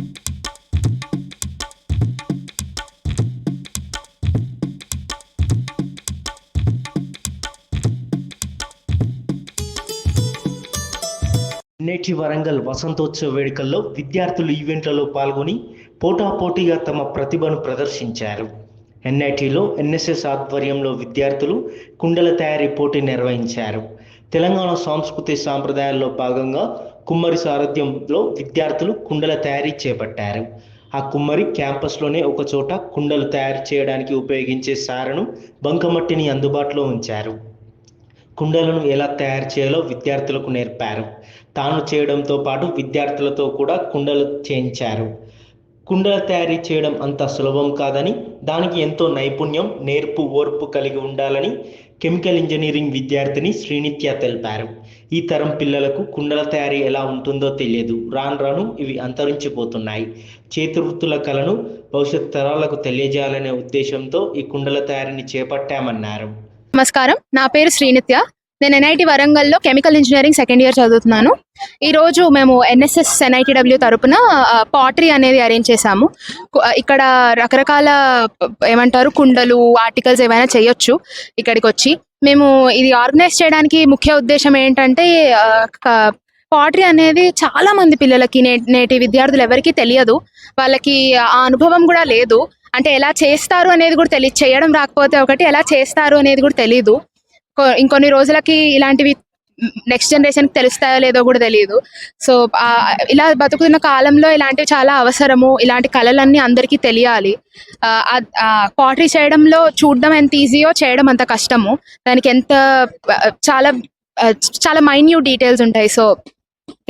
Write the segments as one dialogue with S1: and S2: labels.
S1: నేటి వరంగల్ వసంతోత్సవ వేడుకల్లో విద్యార్థులు ఈవెంట్లలో పాల్గొని పోటాపోటీగా తమ ప్రతిభను ప్రదర్శించారు. ఎన్ఐటిలో ఎన్ఎస్ఎస్ ఆధ్వర్యంలో విద్యార్థులు కుండల తయారీ పోటీ నిర్వహించారు. తెలంగాణ సాంస్కృతిక సాంప్రదాయాల్లో భాగంగా కుమ్మరి సారథ్యంలో విద్యార్థులు కుండల తయారీ చేపట్టారు. ఆ కుమ్మరి క్యాంపస్లోనే ఒక చోట కుండలు తయారు చేయడానికి ఉపయోగించే సారను బంకమట్టిని అందుబాటులో ఉంచారు. కుండలను ఎలా తయారు చేయాలో విద్యార్థులకు నేర్పారు. తాను చేయడంతో పాటు విద్యార్థులతో కూడా కుండలు చేయించారు. కుండల తయారీ చేయడం అంత సులభం కాదని దానికి ఎంతో నైపుణ్యం నేర్పు ఓర్పు కలిగి ఉండాలని కెమికల్ ఇంజనీరింగ్ విద్యార్థిని శ్రీనిత్య తెలిపారు. ఈ తరం పిల్లలకు కుండల తయారీ ఎలా ఉంటుందో తెలియదు. రాను రాను ఇవి అంతరించిపోతున్నాయి. చేతివృత్తుల కళను భవిష్యత్ తరాలకు తెలియజేయాలనే ఉద్దేశంతో ఈ కుండల తయారీని చేపట్టామన్నారు.
S2: నమస్కారం. నా పేరు శ్రీనిత్య. నేను ఎన్ఐటి వరంగల్లో కెమికల్ ఇంజనీరింగ్ సెకండ్ ఇయర్ చదువుతున్నాను. ఈ రోజు మేము ఎన్ఎస్ఎస్ ఎన్ఐటిడబ్ల్యూ తరపున పాటరీ అనేది అరేంజ్ చేశాము. ఇక్కడ రకరకాల ఏమంటారు కుండలు ఆర్టికల్స్ ఏమైనా చేయొచ్చు ఇక్కడికి వచ్చి మేము ఇది ఆర్గనైజ్ చేయడానికి ముఖ్య ఉద్దేశం ఏంటంటే పాటరీ అనేది చాలా మంది పిల్లలకి నే నేటి విద్యార్థులు ఎవరికీ తెలియదు. వాళ్ళకి ఆ అనుభవం కూడా లేదు. అంటే ఎలా చేస్తారు అనేది కూడా తెలియ చేయడం రాకపోతే ఒకటి ఎలా చేస్తారు అనేది కూడా తెలియదు ఇంకొన్ని రోజులకి ఇలాంటివి నెక్స్ట్ జనరేషన్ తెలుస్తాయో లేదో కూడా తెలియదు సో ఇలా బతుకుతున్న కాలంలో ఇలాంటివి చాలా అవసరము. ఇలాంటి కళలన్నీ అందరికీ తెలియాలి. పాటరీ చేయడంలో చూడడం ఎంత ఈజీయో చేయడం అంత కష్టము. దానికి ఎంత చాలా చాలా మైన్యూట్ డీటెయిల్స్ ఉంటాయి. సో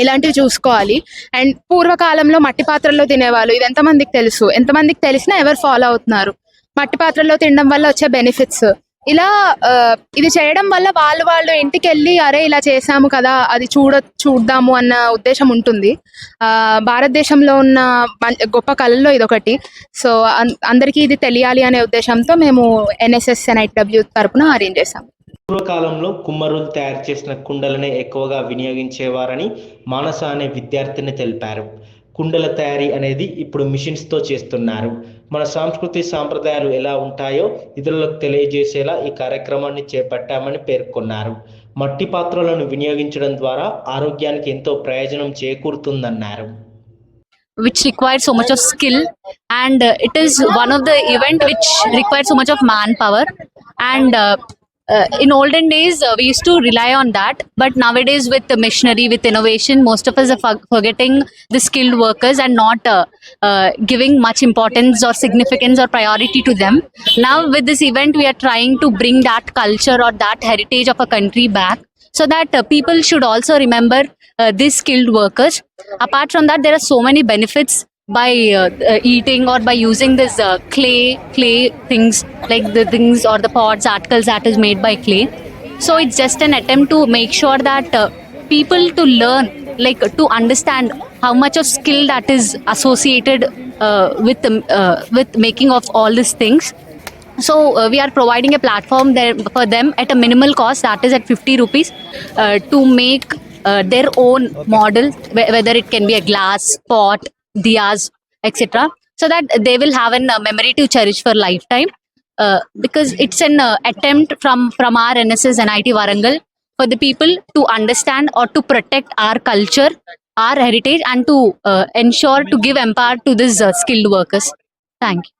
S2: ఇలాంటివి చూసుకోవాలి. అండ్ పూర్వకాలంలో మట్టి పాత్రల్లో తినేవాళ్ళు ఇది ఎంతమందికి తెలుసు? ఎంతమందికి తెలిసినా ఎవరు ఫాలో అవుతున్నారు? మట్టి పాత్రల్లో తినడం వల్ల వచ్చే బెనిఫిట్స్. ఇలా ఇది చేయడం వల్ల వాళ్ళు వాళ్ళు ఇంటికి వెళ్ళి అరే ఇలా చేసాము కదా అది చూడ చూద్దాము అన్న ఉద్దేశం ఉంటుంది. ఆ, భారతదేశంలో ఉన్న గొప్ప కళల్లో ఇదొకటి. సో అందరికీ ఇది తెలియాలి అనే ఉద్దేశంతో మేము ఎన్ఎస్ఎస్ ఎన్ఐడబ్ల్యూ తరపున అరేంజ్ చేసాము
S1: పూర్వకాలంలో కుమ్మరులు తయారు చేసిన కుండలనే ఎక్కువగా వినియోగించేవారని మానస అనే విద్యార్థిని తెలిపారు. కుండల తయారీ అనేది ఇప్పుడు మిషన్స్తో చేస్తున్నారు. మన సాంస్కృతిక సాంప్రదాయాలు ఎలా ఉంటాయో ఇతరులకు తెలియజేసేలా ఈ కార్యక్రమాన్ని చేపట్టామని పేర్కొన్నారు. మట్టి పాత్రలను వినియోగించడం ద్వారా ఆరోగ్యానికి ఎంతో ప్రయోజనం చేకూరుతుందన్నారు.
S3: Which requires so much of skill and uh, it is one of the event which requires so much of manpower and uh, uh, in olden days uh, we used to rely on that. But nowadays with the machinery with innovation most of us are forgetting the skilled workers and not uh, uh, giving much importance or significance or priority to them. Now with this event we are trying to bring that culture or that heritage of a country back so that uh, people should also remember uh, these skilled workers. Apart from that there are so many benefits by uh, uh, eating or by using this uh, clay clay things like the things or the pots articles that is made by clay. So it's just an attempt to make sure that uh, people to learn like to understand how much of skill that is associated uh, with the, uh, with making of all these things. So uh, we are providing a platform there for them at a minimal cost that is at 50 rupees uh, to make uh, their own model whether it can be a glass pot diyas etc so that they will have a uh, memory to cherish for lifetime. Uh, because it's an uh, attempt from from our nss and it varangal for the people to understand or to protect our culture our heritage and to uh, ensure to give empower to these uh, skilled workers. Thank you